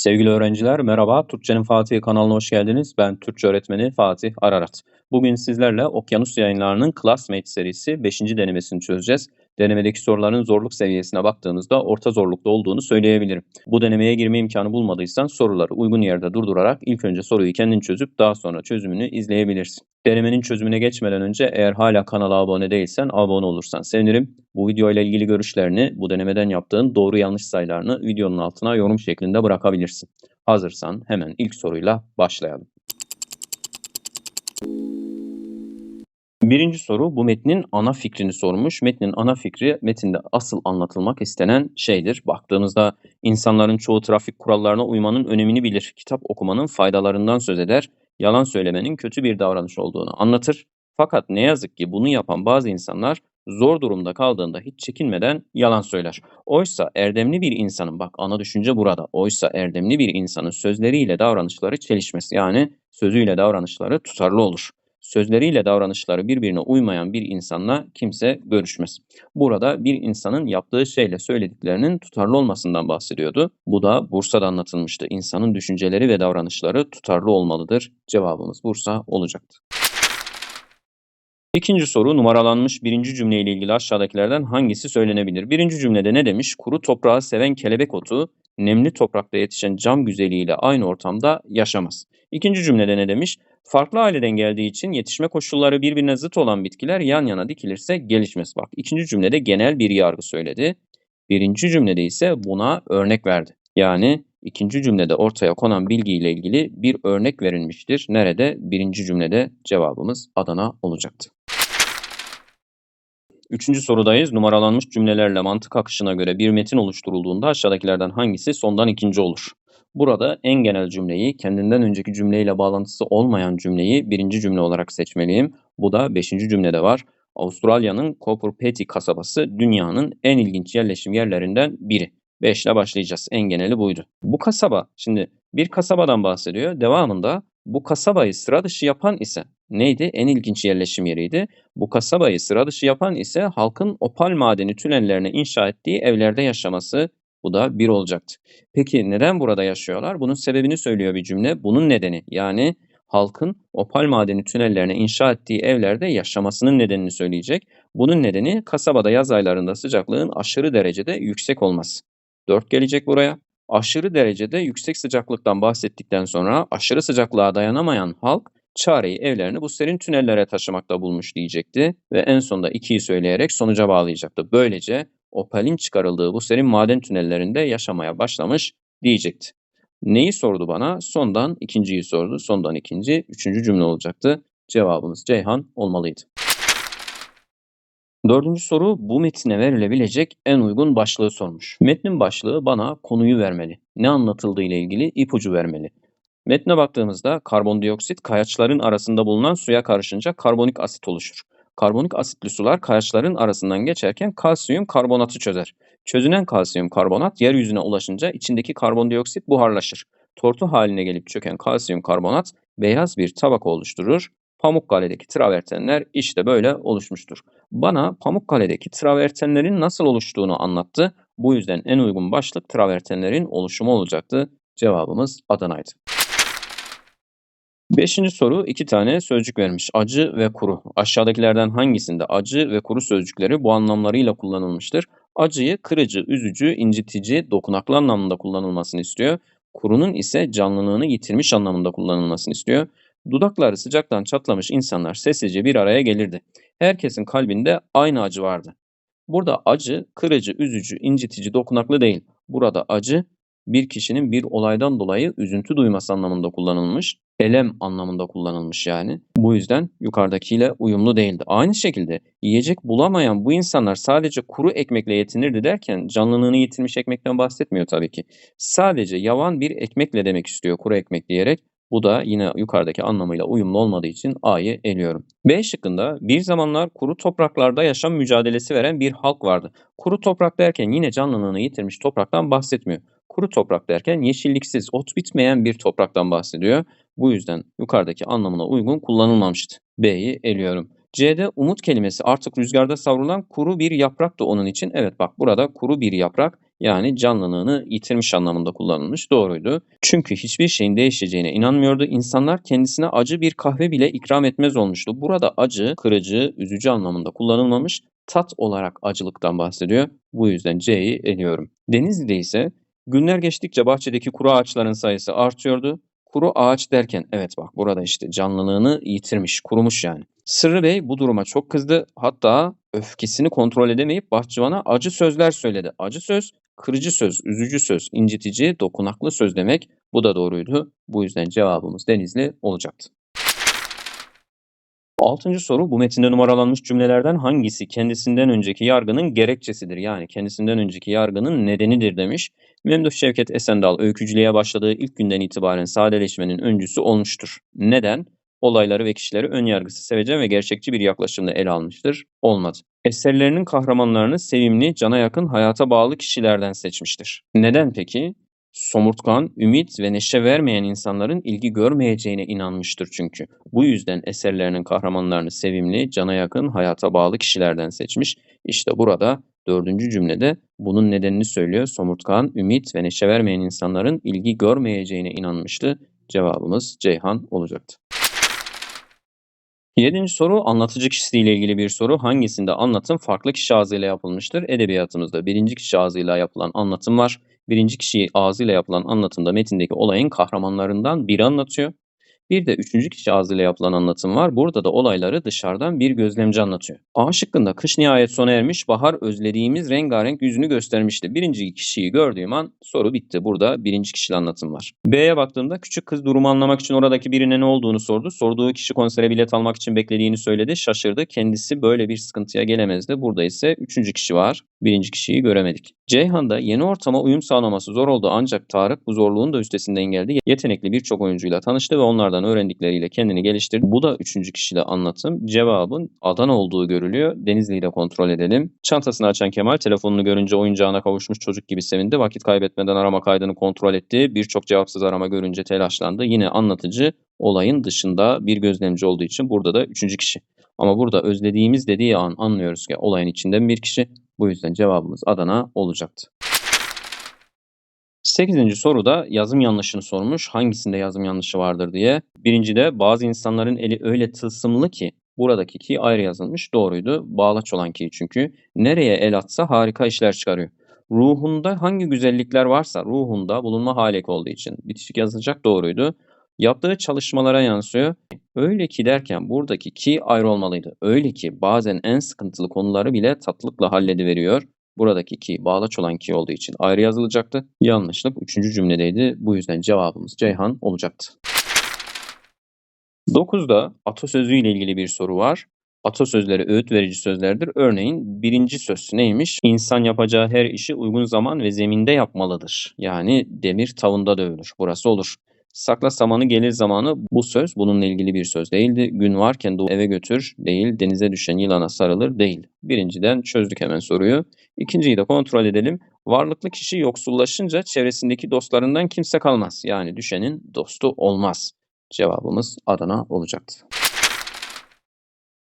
Sevgili öğrenciler merhaba. Türkçenin Fatih kanalına hoş geldiniz. Ben Türkçe öğretmeni Fatih Ararat. Bugün sizlerle Okyanus Yayınları'nın Classmate serisi 5. denemesini çözeceğiz. Denemedeki soruların zorluk seviyesine baktığımızda orta zorlukta olduğunu söyleyebilirim. Bu denemeye girme imkanı bulmadıysan soruları uygun yerde durdurarak ilk önce soruyu kendin çözüp daha sonra çözümünü izleyebilirsin. Denemenin çözümüne geçmeden önce eğer hala kanala abone değilsen abone olursan sevinirim. Bu video ile ilgili görüşlerini, bu denemeden yaptığın doğru yanlış sayılarını videonun altına yorum şeklinde bırakabilirsin. Hazırsan hemen ilk soruyla başlayalım. Birinci soru bu metnin ana fikrini sormuş. Metnin ana fikri metinde asıl anlatılmak istenen şeydir. Baktığımızda insanların çoğu trafik kurallarına uymanın önemini bilir. Kitap okumanın faydalarından söz eder. Yalan söylemenin kötü bir davranış olduğunu anlatır. Fakat ne yazık ki bunu yapan bazı insanlar zor durumda kaldığında hiç çekinmeden yalan söyler. Oysa erdemli bir insanın bak ana düşünce burada. Oysa erdemli bir insanın sözleriyle davranışları çelişmez. Yani sözüyle davranışları tutarlı olur sözleriyle davranışları birbirine uymayan bir insanla kimse görüşmez. Burada bir insanın yaptığı şeyle söylediklerinin tutarlı olmasından bahsediyordu. Bu da Bursa'da anlatılmıştı. İnsanın düşünceleri ve davranışları tutarlı olmalıdır. Cevabımız Bursa olacaktı. İkinci soru numaralanmış birinci cümle ile ilgili aşağıdakilerden hangisi söylenebilir? Birinci cümlede ne demiş? Kuru toprağı seven kelebek otu nemli toprakta yetişen cam güzeliyle aynı ortamda yaşamaz. İkinci cümlede ne demiş? Farklı aileden geldiği için yetişme koşulları birbirine zıt olan bitkiler yan yana dikilirse gelişmez. Bak ikinci cümlede genel bir yargı söyledi. Birinci cümlede ise buna örnek verdi. Yani ikinci cümlede ortaya konan bilgiyle ilgili bir örnek verilmiştir. Nerede? Birinci cümlede cevabımız Adana olacaktı. Üçüncü sorudayız. Numaralanmış cümlelerle mantık akışına göre bir metin oluşturulduğunda aşağıdakilerden hangisi sondan ikinci olur? Burada en genel cümleyi, kendinden önceki cümleyle bağlantısı olmayan cümleyi birinci cümle olarak seçmeliyim. Bu da beşinci cümlede var. Avustralya'nın Copper Petty kasabası dünyanın en ilginç yerleşim yerlerinden biri. 5 ile başlayacağız. En geneli buydu. Bu kasaba, şimdi bir kasabadan bahsediyor. Devamında bu kasabayı sıra dışı yapan ise neydi? En ilginç yerleşim yeriydi. Bu kasabayı sıra dışı yapan ise halkın opal madeni tünellerine inşa ettiği evlerde yaşaması. Bu da bir olacaktı. Peki neden burada yaşıyorlar? Bunun sebebini söylüyor bir cümle. Bunun nedeni yani halkın opal madeni tünellerine inşa ettiği evlerde yaşamasının nedenini söyleyecek. Bunun nedeni kasabada yaz aylarında sıcaklığın aşırı derecede yüksek olması. 4 gelecek buraya. Aşırı derecede yüksek sıcaklıktan bahsettikten sonra aşırı sıcaklığa dayanamayan halk çareyi evlerini bu serin tünellere taşımakta bulmuş diyecekti ve en sonunda 2'yi söyleyerek sonuca bağlayacaktı. Böylece opalin çıkarıldığı bu serin maden tünellerinde yaşamaya başlamış diyecekti. Neyi sordu bana? Sondan ikinciyi sordu. Sondan ikinci, üçüncü cümle olacaktı. Cevabımız Ceyhan olmalıydı. Dördüncü soru bu metine verilebilecek en uygun başlığı sormuş. Metnin başlığı bana konuyu vermeli. Ne anlatıldığı ile ilgili ipucu vermeli. Metne baktığımızda karbondioksit kayaçların arasında bulunan suya karışınca karbonik asit oluşur. Karbonik asitli sular kayaçların arasından geçerken kalsiyum karbonatı çözer. Çözünen kalsiyum karbonat yeryüzüne ulaşınca içindeki karbondioksit buharlaşır. Tortu haline gelip çöken kalsiyum karbonat beyaz bir tabaka oluşturur. Pamukkale'deki travertenler işte böyle oluşmuştur. Bana Pamukkale'deki travertenlerin nasıl oluştuğunu anlattı. Bu yüzden en uygun başlık travertenlerin oluşumu olacaktı. Cevabımız Adana'ydı. Beşinci soru iki tane sözcük vermiş. Acı ve kuru. Aşağıdakilerden hangisinde acı ve kuru sözcükleri bu anlamlarıyla kullanılmıştır? Acıyı kırıcı, üzücü, incitici, dokunaklı anlamında kullanılmasını istiyor. Kurunun ise canlılığını yitirmiş anlamında kullanılmasını istiyor. Dudakları sıcaktan çatlamış insanlar sessizce bir araya gelirdi. Herkesin kalbinde aynı acı vardı. Burada acı, kırıcı, üzücü, incitici, dokunaklı değil. Burada acı bir kişinin bir olaydan dolayı üzüntü duyması anlamında kullanılmış, elem anlamında kullanılmış yani. Bu yüzden yukarıdakiyle uyumlu değildi. Aynı şekilde yiyecek bulamayan bu insanlar sadece kuru ekmekle yetinirdi derken canlılığını yitirmiş ekmekten bahsetmiyor tabii ki. Sadece yavan bir ekmekle demek istiyor kuru ekmek diyerek. Bu da yine yukarıdaki anlamıyla uyumlu olmadığı için A'yı eliyorum. B şıkkında bir zamanlar kuru topraklarda yaşam mücadelesi veren bir halk vardı. Kuru toprak derken yine canlılığını yitirmiş topraktan bahsetmiyor. Kuru toprak derken yeşilliksiz, ot bitmeyen bir topraktan bahsediyor. Bu yüzden yukarıdaki anlamına uygun kullanılmamıştı. B'yi eliyorum. C'de umut kelimesi artık rüzgarda savrulan kuru bir yaprak da onun için. Evet bak burada kuru bir yaprak Yani canlılığını yitirmiş anlamında kullanılmış. Doğruydu. Çünkü hiçbir şeyin değişeceğine inanmıyordu. İnsanlar kendisine acı bir kahve bile ikram etmez olmuştu. Burada acı, kırıcı, üzücü anlamında kullanılmamış. Tat olarak acılıktan bahsediyor. Bu yüzden C'yi eliyorum. Denizli'de ise günler geçtikçe bahçedeki kuru ağaçların sayısı artıyordu. Kuru ağaç derken evet bak burada işte canlılığını yitirmiş, kurumuş yani. Sırrı Bey bu duruma çok kızdı. Hatta öfkesini kontrol edemeyip bahçıvana acı sözler söyledi. Acı söz, kırıcı söz, üzücü söz, incitici, dokunaklı söz demek. Bu da doğruydu. Bu yüzden cevabımız Denizli olacaktı. Altıncı soru bu metinde numaralanmış cümlelerden hangisi kendisinden önceki yargının gerekçesidir? Yani kendisinden önceki yargının nedenidir demiş. Memduh Şevket Esendal öykücülüğe başladığı ilk günden itibaren sadeleşmenin öncüsü olmuştur. Neden? Olayları ve kişileri ön yargısı sevecen ve gerçekçi bir yaklaşımla ele almıştır. Olmadı. Eserlerinin kahramanlarını sevimli, cana yakın, hayata bağlı kişilerden seçmiştir. Neden peki? Somurtkan, ümit ve neşe vermeyen insanların ilgi görmeyeceğine inanmıştır çünkü. Bu yüzden eserlerinin kahramanlarını sevimli, cana yakın, hayata bağlı kişilerden seçmiş. İşte burada dördüncü cümlede bunun nedenini söylüyor. Somurtkan, ümit ve neşe vermeyen insanların ilgi görmeyeceğine inanmıştı. Cevabımız Ceyhan olacaktı. Yedinci soru anlatıcı kişisiyle ilgili bir soru. Hangisinde anlatım farklı kişi ağzıyla yapılmıştır? Edebiyatımızda birinci kişi ağzıyla yapılan anlatım var. Birinci kişi ağzıyla yapılan anlatımda metindeki olayın kahramanlarından biri anlatıyor. Bir de üçüncü kişi ağzıyla yapılan anlatım var. Burada da olayları dışarıdan bir gözlemci anlatıyor. A şıkkında kış nihayet sona ermiş, bahar özlediğimiz rengarenk yüzünü göstermişti. Birinci kişiyi gördüğüm an soru bitti. Burada birinci kişili anlatım var. B'ye baktığımda küçük kız durumu anlamak için oradaki birine ne olduğunu sordu. Sorduğu kişi konsere bilet almak için beklediğini söyledi. Şaşırdı. Kendisi böyle bir sıkıntıya gelemezdi. Burada ise üçüncü kişi var. Birinci kişiyi göremedik. Ceyhan'da yeni ortama uyum sağlaması zor oldu ancak Tarık bu zorluğun da üstesinden geldi. Yetenekli birçok oyuncuyla tanıştı ve onlardan öğrendikleriyle kendini geliştirdi. Bu da üçüncü kişiyle anlatım. Cevabın Adana olduğu görülüyor. Denizli'yi de kontrol edelim. Çantasını açan Kemal telefonunu görünce oyuncağına kavuşmuş çocuk gibi sevindi. Vakit kaybetmeden arama kaydını kontrol etti. Birçok cevapsız arama görünce telaşlandı. Yine anlatıcı olayın dışında bir gözlemci olduğu için burada da üçüncü kişi. Ama burada özlediğimiz dediği an anlıyoruz ki olayın içinden bir kişi. Bu yüzden cevabımız Adana olacaktı. 8. soruda yazım yanlışını sormuş. Hangisinde yazım yanlışı vardır diye. Birincide bazı insanların eli öyle tılsımlı ki buradaki ki ayrı yazılmış. Doğruydu. Bağlaç olan ki çünkü. Nereye el atsa harika işler çıkarıyor. Ruhunda hangi güzellikler varsa ruhunda bulunma hali olduğu için bitişik yazılacak doğruydu. Yaptığı çalışmalara yansıyor. Öyle ki derken buradaki ki ayrı olmalıydı. Öyle ki bazen en sıkıntılı konuları bile tatlılıkla hallediveriyor. Buradaki ki bağlaç olan ki olduğu için ayrı yazılacaktı. Yanlışlık 3. cümledeydi. Bu yüzden cevabımız Ceyhan olacaktı. 9'da atasözü ile ilgili bir soru var. Atasözleri öğüt verici sözlerdir. Örneğin birinci söz neymiş? İnsan yapacağı her işi uygun zaman ve zeminde yapmalıdır. Yani demir tavında dövülür. Burası olur. Sakla samanı gelir zamanı bu söz bununla ilgili bir söz değildi. Gün varken de eve götür değil, denize düşen yılana sarılır değil. Birinciden çözdük hemen soruyu. İkinciyi de kontrol edelim. Varlıklı kişi yoksullaşınca çevresindeki dostlarından kimse kalmaz. Yani düşenin dostu olmaz. Cevabımız Adana olacaktı.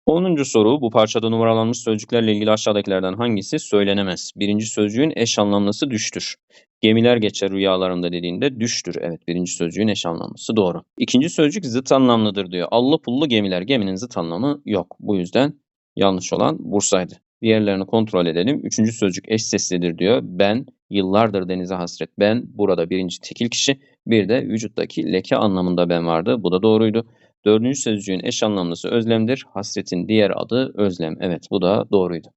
10. soru bu parçada numaralanmış sözcüklerle ilgili aşağıdakilerden hangisi söylenemez? Birinci sözcüğün eş anlamlısı düştür. Gemiler geçer rüyalarımda dediğinde düştür. Evet birinci sözcüğün eş anlamlısı doğru. İkinci sözcük zıt anlamlıdır diyor. Allı pullu gemiler. Geminin zıt anlamı yok. Bu yüzden yanlış olan Bursa'ydı. Diğerlerini kontrol edelim. Üçüncü sözcük eş seslidir diyor. Ben, yıllardır denize hasret ben. Burada birinci tekil kişi. Bir de vücuttaki leke anlamında ben vardı. Bu da doğruydu. Dördüncü sözcüğün eş anlamlısı özlemdir. Hasretin diğer adı özlem. Evet bu da doğruydu.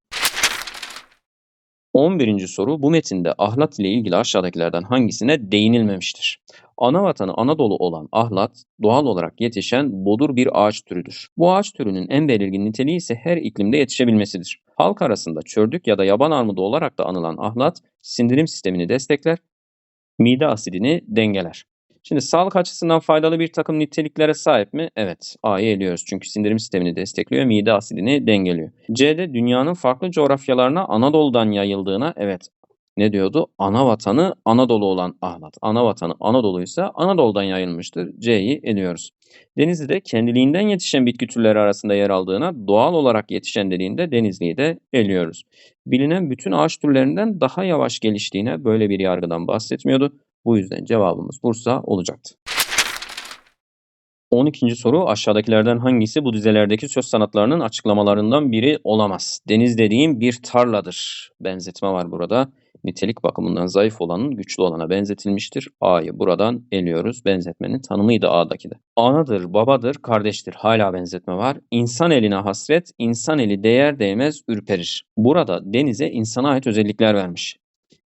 11. soru bu metinde ahlat ile ilgili aşağıdakilerden hangisine değinilmemiştir? Ana vatanı Anadolu olan ahlat doğal olarak yetişen bodur bir ağaç türüdür. Bu ağaç türünün en belirgin niteliği ise her iklimde yetişebilmesidir. Halk arasında çördük ya da yaban armudu olarak da anılan ahlat sindirim sistemini destekler, mide asidini dengeler. Şimdi sağlık açısından faydalı bir takım niteliklere sahip mi? Evet. A'yı eliyoruz. Çünkü sindirim sistemini destekliyor, mide asidini dengeliyor. C'de dünyanın farklı coğrafyalarına Anadolu'dan yayıldığına evet Ne diyordu? Ana vatanı Anadolu olan Ahlat. Ana vatanı Anadolu Anadolu'dan yayılmıştır. C'yi eliyoruz. Denizli'de kendiliğinden yetişen bitki türleri arasında yer aldığına doğal olarak yetişen dediğinde Denizli'yi de eliyoruz. Bilinen bütün ağaç türlerinden daha yavaş geliştiğine böyle bir yargıdan bahsetmiyordu. Bu yüzden cevabımız Bursa olacaktı. 12. soru aşağıdakilerden hangisi bu dizelerdeki söz sanatlarının açıklamalarından biri olamaz? Deniz dediğim bir tarladır. Benzetme var burada. Nitelik bakımından zayıf olanın güçlü olana benzetilmiştir. A'yı buradan eliyoruz. Benzetmenin tanımıydı A'daki de. Anadır, babadır, kardeştir. Hala benzetme var. İnsan eline hasret, insan eli değer değmez ürperir. Burada denize insana ait özellikler vermiş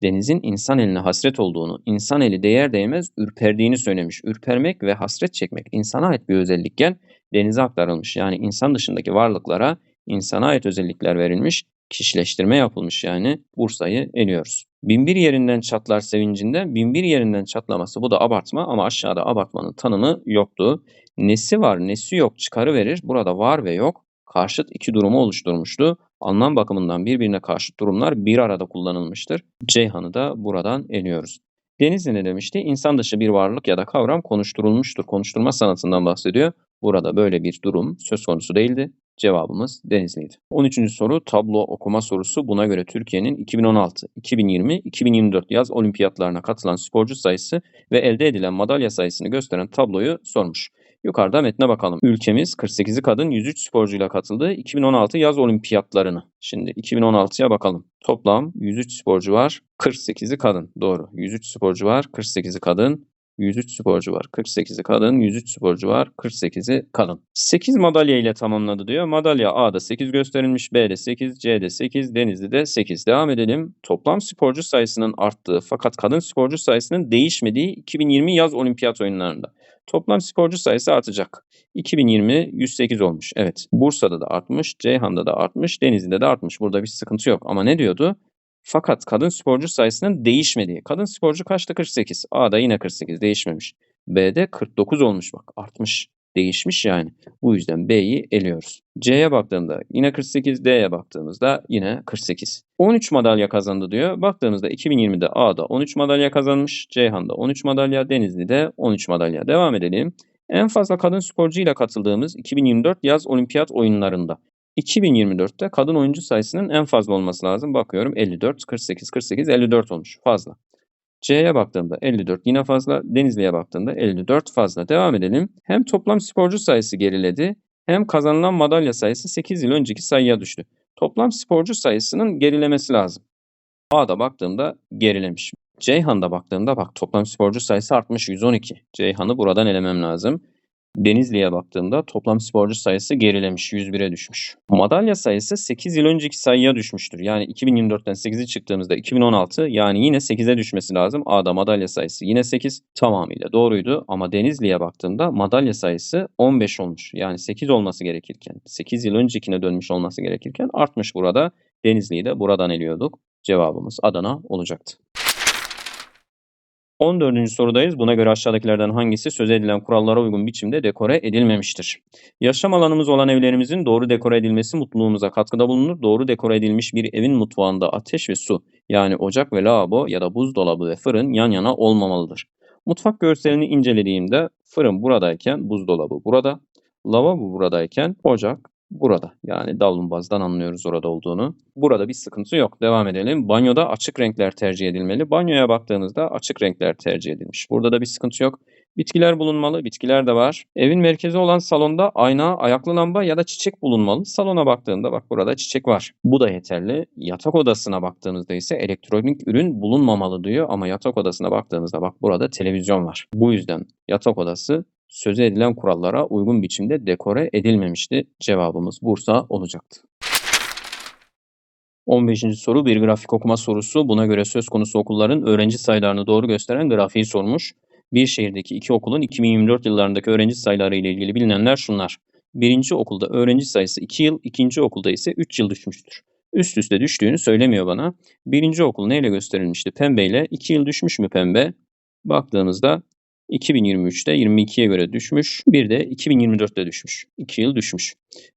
denizin insan eline hasret olduğunu, insan eli değer değmez ürperdiğini söylemiş. Ürpermek ve hasret çekmek insana ait bir özellikken denize aktarılmış. Yani insan dışındaki varlıklara insana ait özellikler verilmiş, kişileştirme yapılmış yani Bursa'yı eliyoruz. Binbir yerinden çatlar sevincinden, binbir yerinden çatlaması bu da abartma ama aşağıda abartmanın tanımı yoktu. Nesi var, nesi yok çıkarı verir. Burada var ve yok karşıt iki durumu oluşturmuştu anlam bakımından birbirine karşıt durumlar bir arada kullanılmıştır. Ceyhan'ı da buradan eliyoruz. Denizli ne demişti? İnsan dışı bir varlık ya da kavram konuşturulmuştur. Konuşturma sanatından bahsediyor. Burada böyle bir durum söz konusu değildi. Cevabımız Denizli'ydi. 13. soru tablo okuma sorusu. Buna göre Türkiye'nin 2016, 2020, 2024 yaz olimpiyatlarına katılan sporcu sayısı ve elde edilen madalya sayısını gösteren tabloyu sormuş. Yukarıda metne bakalım. Ülkemiz 48'i kadın 103 sporcuyla katıldığı 2016 yaz olimpiyatlarını. Şimdi 2016'ya bakalım. Toplam 103 sporcu var. 48'i kadın. Doğru. 103 sporcu var. 48'i kadın. 103 sporcu var. 48'i kadın. 103 sporcu var. 48'i kadın. 8 madalya ile tamamladı diyor. Madalya A'da 8 gösterilmiş. B'de 8, C'de 8, Denizli'de 8. Devam edelim. Toplam sporcu sayısının arttığı fakat kadın sporcu sayısının değişmediği 2020 yaz olimpiyat oyunlarında. Toplam sporcu sayısı artacak. 2020 108 olmuş. Evet. Bursa'da da artmış, Ceyhan'da da artmış, Denizli'de de artmış. Burada bir sıkıntı yok. Ama ne diyordu? Fakat kadın sporcu sayısının değişmediği. Kadın sporcu kaçta 48? A'da yine 48 değişmemiş. B'de 49 olmuş bak artmış. Değişmiş yani. Bu yüzden B'yi eliyoruz. C'ye baktığımda yine 48, D'ye baktığımızda yine 48. 13 madalya kazandı diyor. Baktığımızda 2020'de A'da 13 madalya kazanmış. Ceyhan'da 13 madalya, Denizli'de 13 madalya. Devam edelim. En fazla kadın sporcu ile katıldığımız 2024 yaz olimpiyat oyunlarında 2024'te kadın oyuncu sayısının en fazla olması lazım. Bakıyorum 54, 48, 48, 54 olmuş. Fazla. C'ye baktığımda 54 yine fazla. Denizli'ye baktığımda 54 fazla. Devam edelim. Hem toplam sporcu sayısı geriledi hem kazanılan madalya sayısı 8 yıl önceki sayıya düştü. Toplam sporcu sayısının gerilemesi lazım. A'da baktığımda gerilemiş. Ceyhan'da baktığımda bak toplam sporcu sayısı artmış 112. Ceyhan'ı buradan elemem lazım. Denizli'ye baktığımda toplam sporcu sayısı gerilemiş, 101'e düşmüş. Madalya sayısı 8 yıl önceki sayıya düşmüştür. Yani 2024'ten 8'i çıktığımızda 2016 yani yine 8'e düşmesi lazım. A'da madalya sayısı yine 8 tamamıyla doğruydu ama Denizli'ye baktığımda madalya sayısı 15 olmuş. Yani 8 olması gerekirken 8 yıl öncekine dönmüş olması gerekirken artmış burada. Denizli'yi de buradan eliyorduk. Cevabımız Adana olacaktı. 14. sorudayız. Buna göre aşağıdakilerden hangisi söz edilen kurallara uygun biçimde dekore edilmemiştir? Yaşam alanımız olan evlerimizin doğru dekore edilmesi mutluluğumuza katkıda bulunur. Doğru dekore edilmiş bir evin mutfağında ateş ve su yani ocak ve lavabo ya da buzdolabı ve fırın yan yana olmamalıdır. Mutfak görselini incelediğimde fırın buradayken buzdolabı burada, lavabo buradayken ocak burada. Yani davlumbazdan anlıyoruz orada olduğunu. Burada bir sıkıntı yok. Devam edelim. Banyoda açık renkler tercih edilmeli. Banyoya baktığınızda açık renkler tercih edilmiş. Burada da bir sıkıntı yok. Bitkiler bulunmalı. Bitkiler de var. Evin merkezi olan salonda ayna, ayaklı lamba ya da çiçek bulunmalı. Salona baktığında bak burada çiçek var. Bu da yeterli. Yatak odasına baktığınızda ise elektronik ürün bulunmamalı diyor ama yatak odasına baktığınızda bak burada televizyon var. Bu yüzden yatak odası sözü edilen kurallara uygun biçimde dekore edilmemişti. Cevabımız Bursa olacaktı. 15. soru bir grafik okuma sorusu. Buna göre söz konusu okulların öğrenci sayılarını doğru gösteren grafiği sormuş. Bir şehirdeki iki okulun 2024 yıllarındaki öğrenci sayıları ile ilgili bilinenler şunlar. Birinci okulda öğrenci sayısı 2 yıl, ikinci okulda ise 3 yıl düşmüştür. Üst üste düştüğünü söylemiyor bana. Birinci okul neyle gösterilmişti? Pembeyle. 2 yıl düşmüş mü pembe? Baktığımızda 2023'te 22'ye göre düşmüş. Bir de 2024'te düşmüş. 2 yıl düşmüş.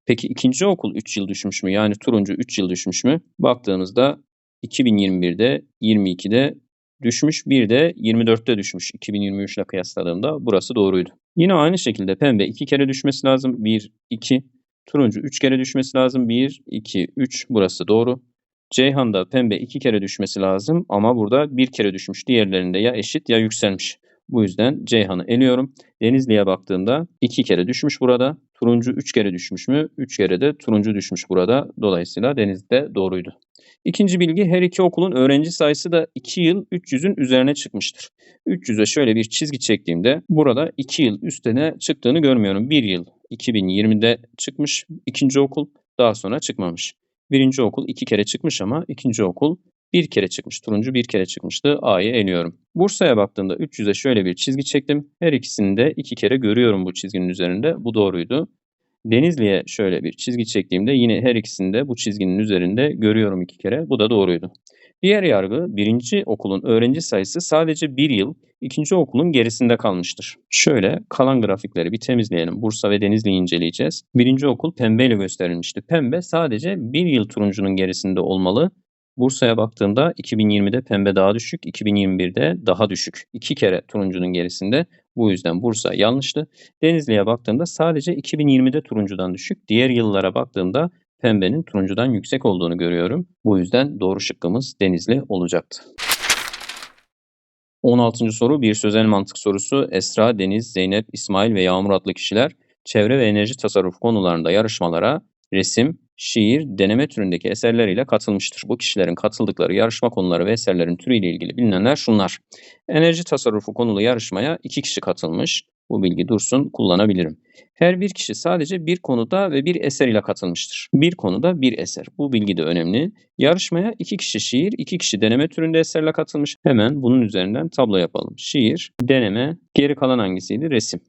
Peki ikinci okul 3 yıl düşmüş mü? Yani turuncu 3 yıl düşmüş mü? Baktığımızda 2021'de 22'de düşmüş. Bir de 24'te düşmüş 2023 ile kıyasladığımda. Burası doğruydu. Yine aynı şekilde pembe 2 kere düşmesi lazım. 1, 2. Turuncu 3 kere düşmesi lazım. 1, 2, 3. Burası doğru. Ceyhan'da pembe 2 kere düşmesi lazım ama burada 1 kere düşmüş. Diğerlerinde ya eşit ya yükselmiş. Bu yüzden Ceyhan'ı eliyorum. Denizli'ye baktığımda 2 kere düşmüş burada. Turuncu 3 kere düşmüş mü? 3 kere de turuncu düşmüş burada. Dolayısıyla Denizli doğruydu. İkinci bilgi her iki okulun öğrenci sayısı da 2 yıl 300'ün üzerine çıkmıştır. 300'e şöyle bir çizgi çektiğimde burada 2 yıl üstüne çıktığını görmüyorum. 1 yıl 2020'de çıkmış ikinci okul daha sonra çıkmamış. Birinci okul iki kere çıkmış ama ikinci okul bir kere çıkmış. Turuncu bir kere çıkmıştı. A'yı eliyorum. Bursa'ya baktığımda 300'e şöyle bir çizgi çektim. Her ikisini de iki kere görüyorum bu çizginin üzerinde. Bu doğruydu. Denizli'ye şöyle bir çizgi çektiğimde yine her ikisini de bu çizginin üzerinde görüyorum iki kere. Bu da doğruydu. Diğer yargı birinci okulun öğrenci sayısı sadece bir yıl ikinci okulun gerisinde kalmıştır. Şöyle kalan grafikleri bir temizleyelim. Bursa ve Denizli'yi inceleyeceğiz. Birinci okul pembeyle gösterilmişti. Pembe sadece bir yıl turuncunun gerisinde olmalı. Bursa'ya baktığımda 2020'de pembe daha düşük, 2021'de daha düşük. İki kere turuncunun gerisinde. Bu yüzden Bursa yanlıştı. Denizli'ye baktığımda sadece 2020'de turuncudan düşük. Diğer yıllara baktığımda pembenin turuncudan yüksek olduğunu görüyorum. Bu yüzden doğru şıkkımız Denizli olacaktı. 16. soru bir sözel mantık sorusu. Esra, Deniz, Zeynep, İsmail ve Yağmur adlı kişiler çevre ve enerji tasarrufu konularında yarışmalara resim, şiir, deneme türündeki eserleriyle katılmıştır. Bu kişilerin katıldıkları yarışma konuları ve eserlerin türüyle ilgili bilinenler şunlar. Enerji tasarrufu konulu yarışmaya iki kişi katılmış. Bu bilgi dursun kullanabilirim. Her bir kişi sadece bir konuda ve bir eser ile katılmıştır. Bir konuda bir eser. Bu bilgi de önemli. Yarışmaya iki kişi şiir, iki kişi deneme türünde eserle katılmış. Hemen bunun üzerinden tablo yapalım. Şiir, deneme, geri kalan hangisiydi? Resim.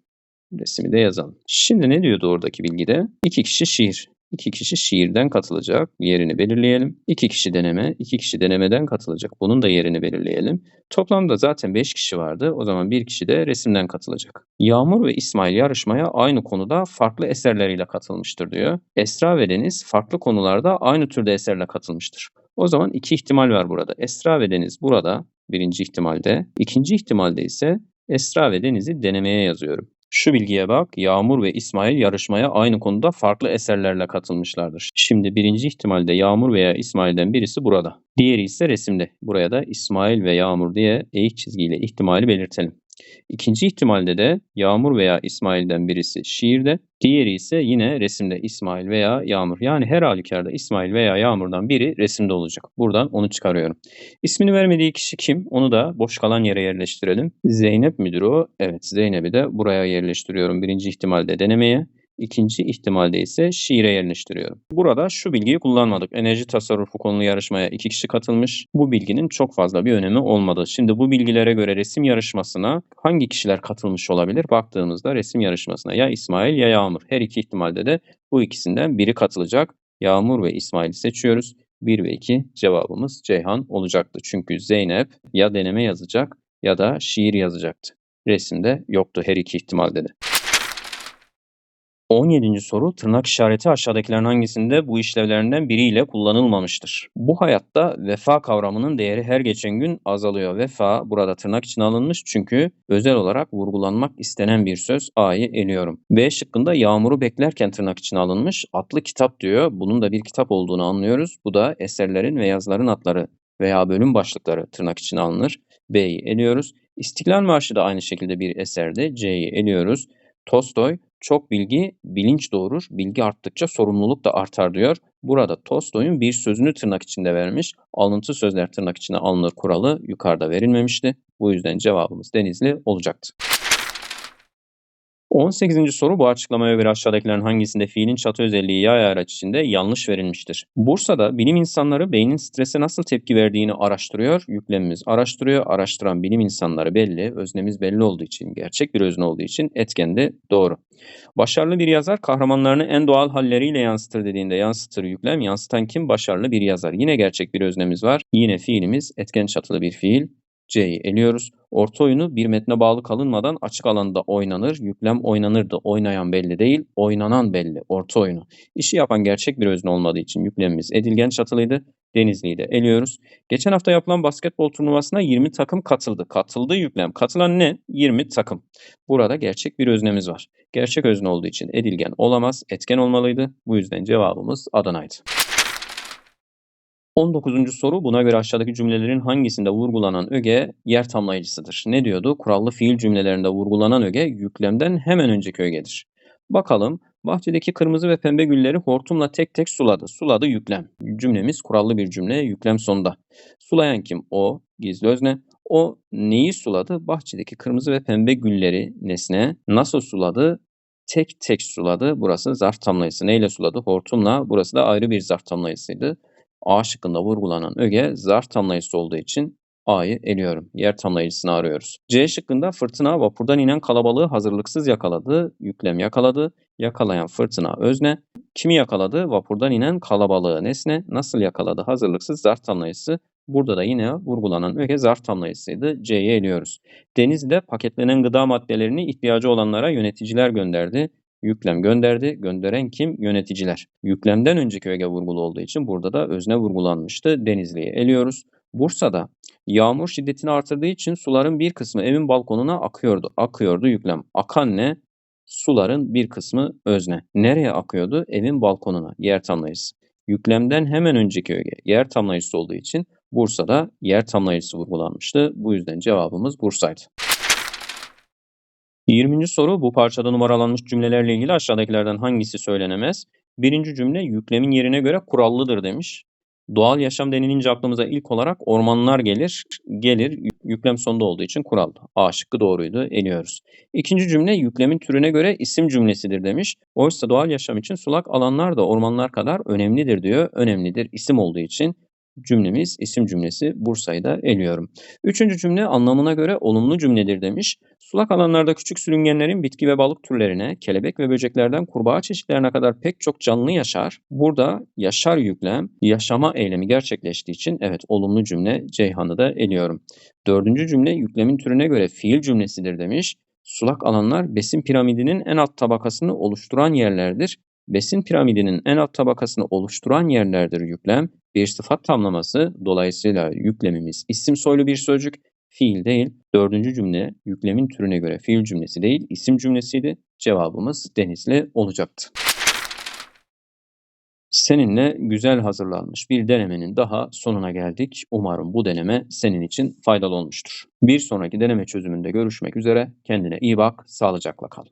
Resmi de yazalım. Şimdi ne diyordu oradaki bilgide? İki kişi şiir. İki kişi şiirden katılacak. Yerini belirleyelim. İki kişi deneme, iki kişi denemeden katılacak. Bunun da yerini belirleyelim. Toplamda zaten beş kişi vardı. O zaman bir kişi de resimden katılacak. Yağmur ve İsmail yarışmaya aynı konuda farklı eserleriyle katılmıştır diyor. Esra ve Deniz farklı konularda aynı türde eserle katılmıştır. O zaman iki ihtimal var burada. Esra ve Deniz burada birinci ihtimalde. İkinci ihtimalde ise Esra ve Deniz'i denemeye yazıyorum. Şu bilgiye bak, Yağmur ve İsmail yarışmaya aynı konuda farklı eserlerle katılmışlardır. Şimdi birinci ihtimalde Yağmur veya İsmail'den birisi burada. Diğeri ise resimde. Buraya da İsmail ve Yağmur diye eğik çizgiyle ihtimali belirtelim. İkinci ihtimalde de Yağmur veya İsmail'den birisi şiirde, diğeri ise yine resimde İsmail veya Yağmur. Yani her halükarda İsmail veya Yağmur'dan biri resimde olacak. Buradan onu çıkarıyorum. İsmini vermediği kişi kim? Onu da boş kalan yere yerleştirelim. Zeynep müdür o? Evet Zeynep'i de buraya yerleştiriyorum birinci ihtimalde denemeye. İkinci ihtimalde ise şiire yerleştiriyorum. Burada şu bilgiyi kullanmadık. Enerji tasarrufu konulu yarışmaya iki kişi katılmış. Bu bilginin çok fazla bir önemi olmadı. Şimdi bu bilgilere göre resim yarışmasına hangi kişiler katılmış olabilir? Baktığımızda resim yarışmasına ya İsmail ya Yağmur. Her iki ihtimalde de bu ikisinden biri katılacak. Yağmur ve İsmail'i seçiyoruz. 1 ve 2 cevabımız Ceyhan olacaktı. Çünkü Zeynep ya deneme yazacak ya da şiir yazacaktı. Resimde yoktu her iki ihtimalde de. 17. soru tırnak işareti aşağıdakilerin hangisinde bu işlevlerinden biriyle kullanılmamıştır? Bu hayatta vefa kavramının değeri her geçen gün azalıyor. Vefa burada tırnak içine alınmış çünkü özel olarak vurgulanmak istenen bir söz. A'yı eliyorum. B şıkkında yağmuru beklerken tırnak içine alınmış. Atlı kitap diyor. Bunun da bir kitap olduğunu anlıyoruz. Bu da eserlerin ve yazların adları veya bölüm başlıkları tırnak içine alınır. B'yi eliyoruz. İstiklal Marşı da aynı şekilde bir eserde. C'yi eliyoruz. Tolstoy çok bilgi bilinç doğurur, bilgi arttıkça sorumluluk da artar diyor. Burada Tolstoy'un bir sözünü tırnak içinde vermiş. Alıntı sözler tırnak içine alınır kuralı yukarıda verilmemişti. Bu yüzden cevabımız Denizli olacaktı. 18. soru bu açıklamaya göre aşağıdakilerin hangisinde fiilin çatı özelliği yay araç içinde yanlış verilmiştir? Bursa'da bilim insanları beynin strese nasıl tepki verdiğini araştırıyor. Yüklemimiz araştırıyor. Araştıran bilim insanları belli. Öznemiz belli olduğu için, gerçek bir özne olduğu için etken de doğru. Başarılı bir yazar kahramanlarını en doğal halleriyle yansıtır dediğinde yansıtır yüklem. Yansıtan kim? Başarılı bir yazar. Yine gerçek bir öznemiz var. Yine fiilimiz etken çatılı bir fiil. C'yi eliyoruz. Orta oyunu bir metne bağlı kalınmadan açık alanda oynanır. Yüklem oynanırdı. Oynayan belli değil, oynanan belli. Orta oyunu. İşi yapan gerçek bir özne olmadığı için yüklemimiz edilgen çatılıydı. Denizli'yi de eliyoruz. Geçen hafta yapılan basketbol turnuvasına 20 takım katıldı. Katıldığı yüklem. Katılan ne? 20 takım. Burada gerçek bir öznemiz var. Gerçek özne olduğu için edilgen olamaz, etken olmalıydı. Bu yüzden cevabımız Adana'ydı. 19. soru buna göre aşağıdaki cümlelerin hangisinde vurgulanan öge yer tamlayıcısıdır? Ne diyordu? Kurallı fiil cümlelerinde vurgulanan öge yüklemden hemen önceki ögedir. Bakalım bahçedeki kırmızı ve pembe gülleri hortumla tek tek suladı. Suladı yüklem. Cümlemiz kurallı bir cümle yüklem sonda. Sulayan kim? O gizli özne. O neyi suladı? Bahçedeki kırmızı ve pembe gülleri nesne. Nasıl suladı? Tek tek suladı. Burası zarf tamlayıcısı. Neyle suladı? Hortumla. Burası da ayrı bir zarf tamlayıcısıydı. A şıkkında vurgulanan öge zarf tamlayıcısı olduğu için A'yı eliyorum. Yer tamlayıcısını arıyoruz. C şıkkında fırtına vapurdan inen kalabalığı hazırlıksız yakaladı. Yüklem yakaladı. Yakalayan fırtına özne. Kimi yakaladı? Vapurdan inen kalabalığı nesne. Nasıl yakaladı? Hazırlıksız zarf tamlayıcısı. Burada da yine vurgulanan öge zarf tamlayıcısıydı. C'yi eliyoruz. Denizde paketlenen gıda maddelerini ihtiyacı olanlara yöneticiler gönderdi. Yüklem gönderdi. Gönderen kim? Yöneticiler. Yüklemden önceki öge vurgulu olduğu için burada da özne vurgulanmıştı. Denizli'yi eliyoruz. Bursa'da yağmur şiddetini artırdığı için suların bir kısmı evin balkonuna akıyordu. Akıyordu yüklem. Akan ne? Suların bir kısmı özne. Nereye akıyordu? Evin balkonuna. Yer tamlayıcısı. Yüklemden hemen önceki öge yer tamlayıcısı olduğu için Bursa'da yer tamlayıcısı vurgulanmıştı. Bu yüzden cevabımız Bursa'ydı. 20. soru bu parçada numaralanmış cümlelerle ilgili aşağıdakilerden hangisi söylenemez? Birinci cümle yüklemin yerine göre kurallıdır demiş. Doğal yaşam denilince aklımıza ilk olarak ormanlar gelir. Gelir yüklem sonunda olduğu için kural. A şıkkı doğruydu. Eliyoruz. İkinci cümle yüklemin türüne göre isim cümlesidir demiş. Oysa doğal yaşam için sulak alanlar da ormanlar kadar önemlidir diyor. Önemlidir isim olduğu için cümlemiz isim cümlesi Bursa'yı da eliyorum. Üçüncü cümle anlamına göre olumlu cümledir demiş. Sulak alanlarda küçük sürüngenlerin bitki ve balık türlerine, kelebek ve böceklerden kurbağa çeşitlerine kadar pek çok canlı yaşar. Burada yaşar yüklem, yaşama eylemi gerçekleştiği için evet olumlu cümle Ceyhan'ı da eliyorum. Dördüncü cümle yüklemin türüne göre fiil cümlesidir demiş. Sulak alanlar besin piramidinin en alt tabakasını oluşturan yerlerdir. Besin piramidinin en alt tabakasını oluşturan yerlerdir yüklem. Bir sıfat tamlaması dolayısıyla yüklemimiz isim soylu bir sözcük, fiil değil. Dördüncü cümle yüklemin türüne göre fiil cümlesi değil isim cümlesiydi. Cevabımız Denizli olacaktı. Seninle güzel hazırlanmış bir denemenin daha sonuna geldik. Umarım bu deneme senin için faydalı olmuştur. Bir sonraki deneme çözümünde görüşmek üzere. Kendine iyi bak, sağlıcakla kal.